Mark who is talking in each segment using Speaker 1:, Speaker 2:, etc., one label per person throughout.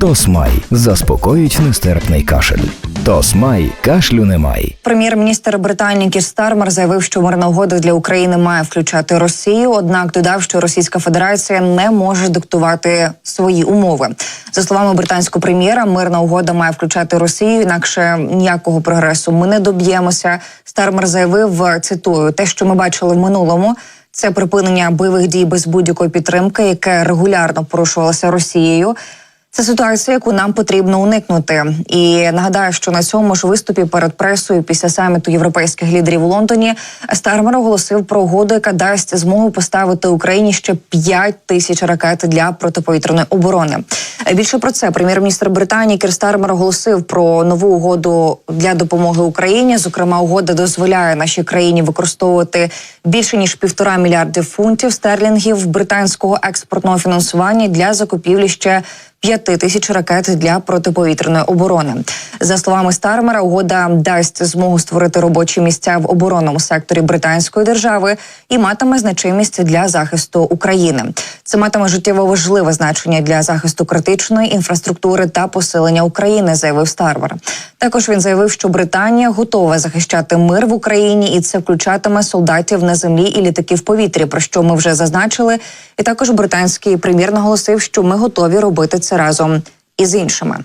Speaker 1: Тосмай заспокоїть нестерпний кашель. Тосмай кашлю немає.
Speaker 2: Прем'єр-міністр Британії Кір Стармер заявив, що мирна угода для України має включати Росію. Однак додав, що Російська Федерація не може диктувати свої умови. За словами британського прем'єра, мирна угода має включати Росію. Інакше ніякого прогресу ми не доб'ємося. Стармер заявив цитую: те, що ми бачили в минулому. Це припинення бойових дій без будь-якої підтримки, яке регулярно порушувалося Росією. Це ситуація, яку нам потрібно уникнути. І нагадаю, що на цьому ж виступі перед пресою після саміту європейських лідерів у Лондоні Стармер оголосив про угоду, яка дасть змогу поставити Україні ще 5 тисяч ракет для протиповітряної оборони. Більше про це прем'єр-міністр Британії Кір Стармер оголосив про нову угоду для допомоги Україні. Зокрема, угода дозволяє нашій країні використовувати більше ніж півтора мільярди фунтів стерлінгів британського експортного фінансування для закупівлі ще. П'яти тисяч ракет для протиповітряної оборони за словами Стармера, угода дасть змогу створити робочі місця в оборонному секторі британської держави і матиме значимість для захисту України. Це матиме життєво важливе значення для захисту критичної інфраструктури та посилення України, заявив Стармер. Також він заявив, що Британія готова захищати мир в Україні, і це включатиме солдатів на землі і літаки в повітрі. Про що ми вже зазначили. І також британський прем'єр наголосив, що ми готові робити це разом із іншими.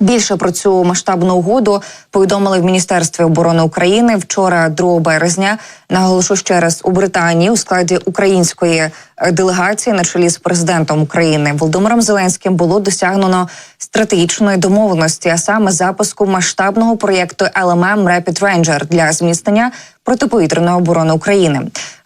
Speaker 2: Більше про цю масштабну угоду повідомили в міністерстві оборони України вчора, 2 березня. Наголошу ще раз у Британії у складі української е, делегації на чолі з президентом України Володимиром Зеленським було досягнено стратегічної домовленості, а саме запуску масштабного проєкту LMM Rapid Ranger для зміцнення протиповітряної оборони України.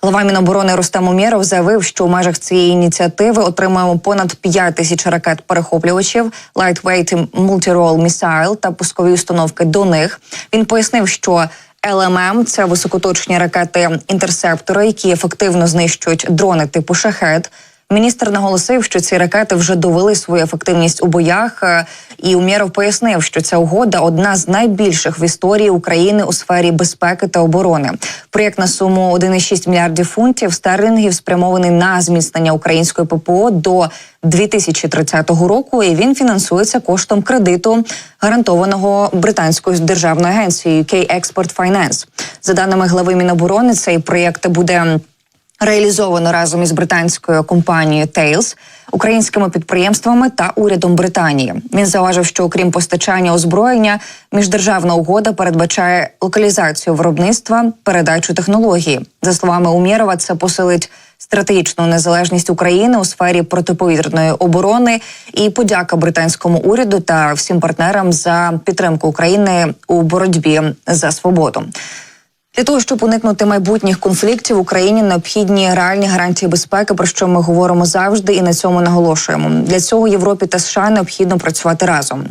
Speaker 2: Глава Міноборони Рустам Умєров заявив, що в межах цієї ініціативи отримаємо понад 5 тисяч ракет перехоплювачів, Lightweight Multi-Role Missile та пускові установки до них. Він пояснив, що ЛММ – це високоточні ракети інтерсептори, які ефективно знищують дрони типу шахет. Міністр наголосив, що ці ракети вже довели свою ефективність у боях. е, І Умєров пояснив, що ця угода одна з найбільших в історії України у сфері безпеки та оборони. Проєкт на суму 1,6 мільярдів фунтів стерлінгів спрямований на зміцнення української ППО до 2030 року. І він фінансується коштом кредиту, гарантованого британською державною агенцією UK Export Finance. За даними глави Міноборони, цей проєкт буде. Реалізовано разом із британською компанією Tails, українськими підприємствами та урядом Британії. Він зауважив, що окрім постачання озброєння, міждержавна угода передбачає локалізацію виробництва, передачу технології. За словами Умєрова, це посилить стратегічну незалежність України у сфері протиповітряної оборони і подяка британському уряду та всім партнерам за підтримку України у боротьбі за свободу. Для того щоб уникнути майбутніх конфліктів Україні необхідні реальні гарантії безпеки, про що ми говоримо завжди, і на цьому наголошуємо. Для цього Європі та США необхідно працювати разом.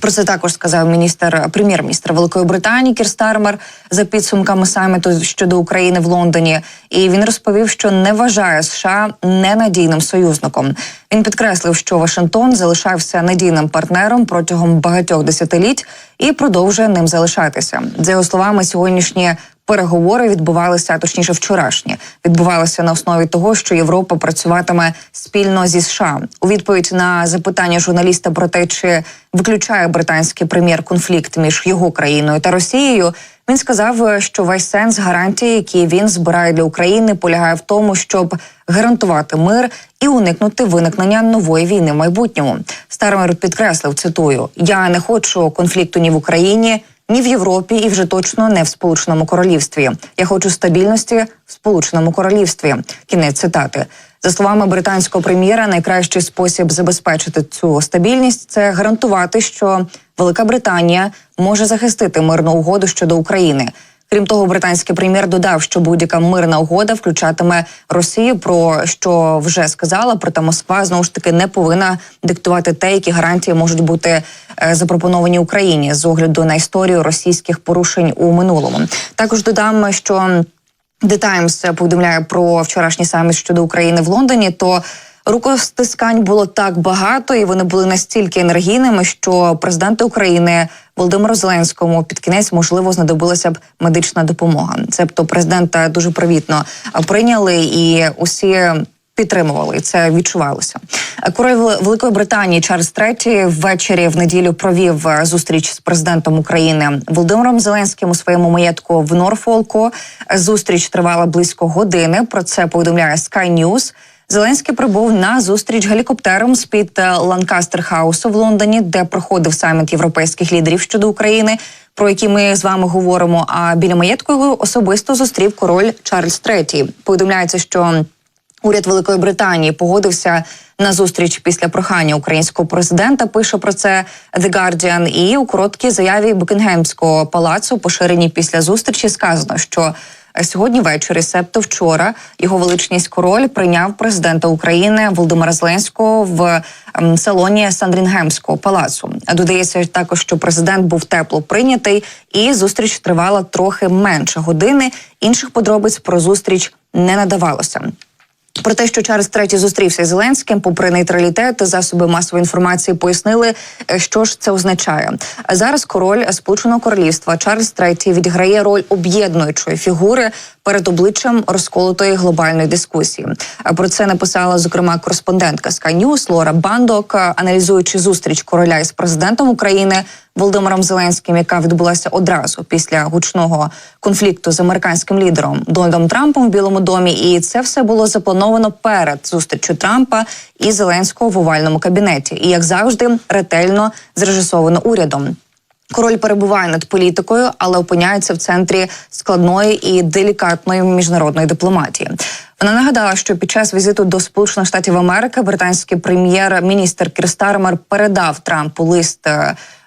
Speaker 2: Про це також сказав міністр прем'єр-міністр Великої Британії Кір Стармер за підсумками саміту щодо України в Лондоні. І він розповів, що не вважає США ненадійним союзником. Він підкреслив, що Вашингтон залишався надійним партнером протягом багатьох десятиліть і продовжує ним залишатися. За його словами, сьогоднішні переговори відбувалися, точніше, вчорашні відбувалися на основі того, що Європа працюватиме спільно зі США. У відповідь на запитання журналіста про те, чи виключає британський прем'єр конфлікт між його країною та Росією. Він сказав, що весь сенс гарантій, які він збирає для України, полягає в тому, щоб гарантувати мир і уникнути виникнення нової війни в майбутньому. Стармер підкреслив цитую: Я не хочу конфлікту ні в Україні. Ні в Європі і вже точно не в Сполученому Королівстві. Я хочу стабільності в Сполученому Королівстві. Кінець цитати. За словами британського прем'єра, найкращий спосіб забезпечити цю стабільність це гарантувати, що Велика Британія може захистити мирну угоду щодо України. Крім того, британський прем'єр додав, що будь-яка мирна угода включатиме Росію, про що вже сказала. Проте Москва знову ж таки не повинна диктувати те, які гарантії можуть бути е, запропоновані Україні з огляду на історію російських порушень у минулому. Також додам, що The Times повідомляє про вчорашній саміт щодо України в Лондоні. То рукостискань було так багато, і вони були настільки енергійними, що президенту України Володимиру Зеленському під кінець можливо знадобилася б медична допомога. Цебто президента дуже привітно прийняли, і усі підтримували, це відчувалося. Король Великої Британії Чарльз III ввечері в неділю провів е, зустріч з президентом України Володимиром Зеленським у своєму маєтку в Норфолку. Зустріч тривала близько години. Про це повідомляє Sky News. Зеленський прибув на зустріч гелікоптером з під е, Ланкастер Хаусу в Лондоні, де проходив саміт європейських лідерів щодо України, про які ми з вами говоримо. А біля маєтку особисто зустрів король Чарльз III. Повідомляється, що Уряд Великої Британії погодився на зустріч після прохання українського президента. Пише про це The Guardian. І у короткій заяві Букінгемського палацу, поширеній після зустрічі, сказано, що сьогодні ввечері, себто вчора, його величність король прийняв президента України Володимира Зеленського в ем, салоні Сандрінгемського палацу. Додається також, що президент був тепло прийнятий, і зустріч тривала трохи менше години. Інших подробиць про зустріч не надавалося. Про те, що Чарльз III зустрівся з Зеленським, попри нейтралітет, засоби масової інформації пояснили, е, що ж це означає. Зараз король Сполученого Королівства Чарльз III відіграє роль об'єднуючої фігури перед обличчям розколотої глобальної дискусії. А Про це написала зокрема кореспондентка Sky News Лора Бандок, е, аналізуючи зустріч короля із президентом України. Володимиром Зеленським, яка відбулася одразу після гучного конфлікту з американським лідером Дональдом Трампом в Білому домі, і це все було заплановано перед зустрічю Трампа і Зеленського в овальному кабінеті, і як завжди ретельно зрежисовано урядом. Король перебуває над політикою, але опиняється в центрі складної і делікатної міжнародної дипломатії. Вона нагадала, що під час візиту до Сполучених Штатів Америки британський прем'єр-міністр Кір Стармер передав Трампу лист.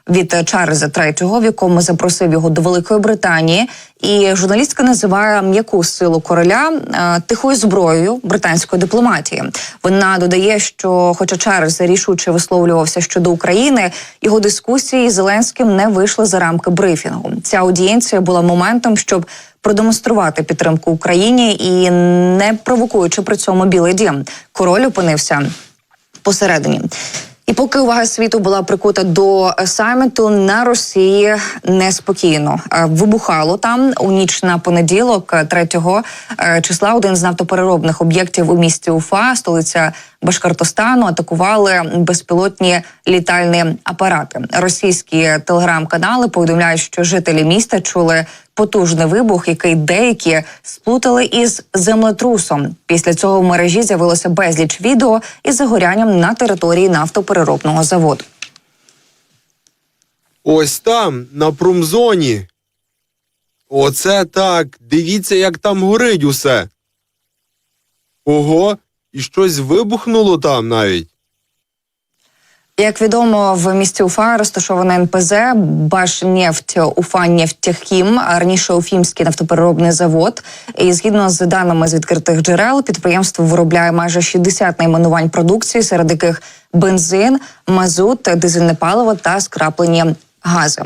Speaker 2: Від Чарльза III, в якому запросив його до Великої Британії, і журналістка називає м'яку силу короля е, тихою зброєю британської дипломатії. Вона додає, що, хоча Чарльз рішуче висловлювався щодо України, його дискусії з Зеленським не вийшли за рамки брифінгу. Ця аудієнція була моментом, щоб продемонструвати підтримку Україні і не провокуючи при цьому білий дім. Король опинився посередині. І поки увага світу була прикута до е, саміту на Росії неспокійно Е, вибухало там у ніч на понеділок, е, 3 е, числа. Один з нафтопереробних об'єктів у місті Уфа, столиця Башкортостану, атакували безпілотні літальні апарати. Російські телеграм-канали повідомляють, що жителі міста чули потужний вибух, який деякі сплутали із землетрусом. Після цього в мережі з'явилося безліч відео із загорянням на території нафтопереробного заводу.
Speaker 3: Ось там, на промзоні. Оце так. Дивіться, як там горить усе. Ого, і щось вибухнуло там навіть.
Speaker 2: Як відомо, в місті Уфа розташована НПЗ Башнефть Уфа Нефтехім, раніше Уфімський нафтопереробний завод. І згідно з даними з відкритих джерел, підприємство виробляє майже 60 найменувань продукції, серед яких бензин, мазут, дизельне паливо та скраплені гази.